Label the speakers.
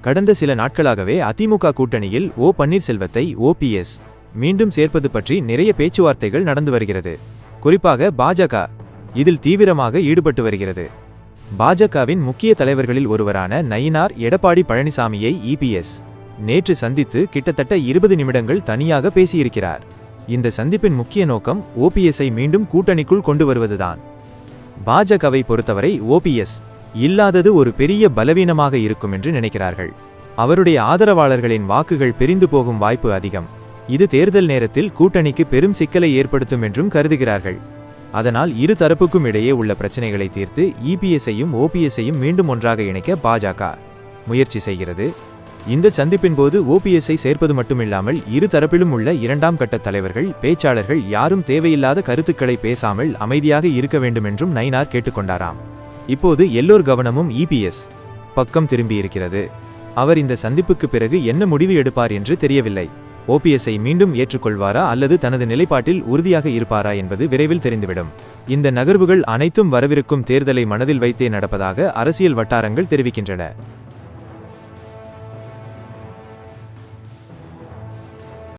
Speaker 1: கடந்த சில நாட்களாகவே அதிமுக கூட்டணியில் ஓ. பன்னீர்செல்வத்தை ஓபிஎஸ் மீண்டும் சேர்ப்பது பற்றி நிறைய பேச்சுவார்த்தைகள் நடந்து வருகிறது. குறிப்பாக பாஜக இதில் தீவிரமாக ஈடுபட்டு வருகிறது. பாஜகவின் முக்கிய தலைவர்களில் ஒருவரான நயினார் எடப்பாடி பழனிசாமியை இபிஎஸ் நேற்று சந்தித்து கிட்டத்தட்ட இருபது நிமிடங்கள் தனியாக பேசியிருக்கிறார். இந்த சந்திப்பின் முக்கிய நோக்கம் ஓபிஎஸ்ஐ மீண்டும் கூட்டணிக்குள் கொண்டு வருவதுதான். பாஜகவை பொறுத்தவரை ஓபிஎஸ் இல்லாதது ஒரு பெரிய பலவீனமாக இருக்கும் என்று நினைக்கிறார்கள். அவருடைய ஆதரவாளர்களின் வாக்குகள் பிரிந்து போகும் வாய்ப்பு அதிகம். இது தேர்தல் நேரத்தில் கூட்டணிக்கு பெரும் சிக்கலை ஏற்படுத்தும் என்றும் கருதுகிறார்கள். அதனால் இரு தரப்புக்கும் இடையே உள்ள பிரச்சனைகளை தீர்த்து இபிஎஸ்ஐயும் ஓபிஎஸ்ஐயும் மீண்டும் ஒன்றாக இணைக்க பாஜக முயற்சி செய்கிறது. இந்த சந்திப்பின் போது ஓபிஎஸ்ஐ சேர்ப்பது மட்டுமில்லாமல் இரு தரப்பிலும் உள்ள இரண்டாம் கட்ட தலைவர்கள் பேச்சாளர்கள் யாரும் தேவையில்லாத கருத்துக்களை பேசாமல் அமைதியாக இருக்க வேண்டும் என்றும் நைனார் கேட்டுக்கொண்டாராம். இப்போது எல்லோர் கவனமும் இபிஎஸ் பக்கம் திரும்பியிருக்கிறது. அவர் இந்த சந்திப்புக்கு பிறகு என்ன முடிவு எடுப்பார் என்று தெரியவில்லை. ஓபிஎஸ்ஐ மீண்டும் ஏற்றுக்கொள்வாரா அல்லது தனது நிலைப்பாட்டில் உறுதியாக இருப்பாரா என்பது விரைவில் தெரிந்துவிடும். இந்த நகர்வுகள் அனைத்தும் வரவிருக்கும் தேர்தலை மனதில் வைத்தே நடப்பதாக அரசியல் வட்டாரங்கள் தெரிவிக்கின்றன.